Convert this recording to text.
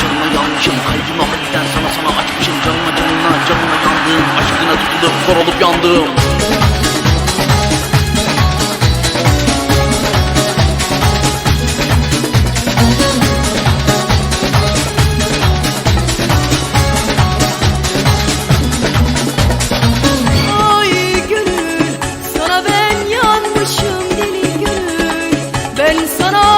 canıma yanmışım Kalbimi hafiften sana sana açmışım. Canıma canına canına yandığım Aşkına tutulup zor olup yandığım sana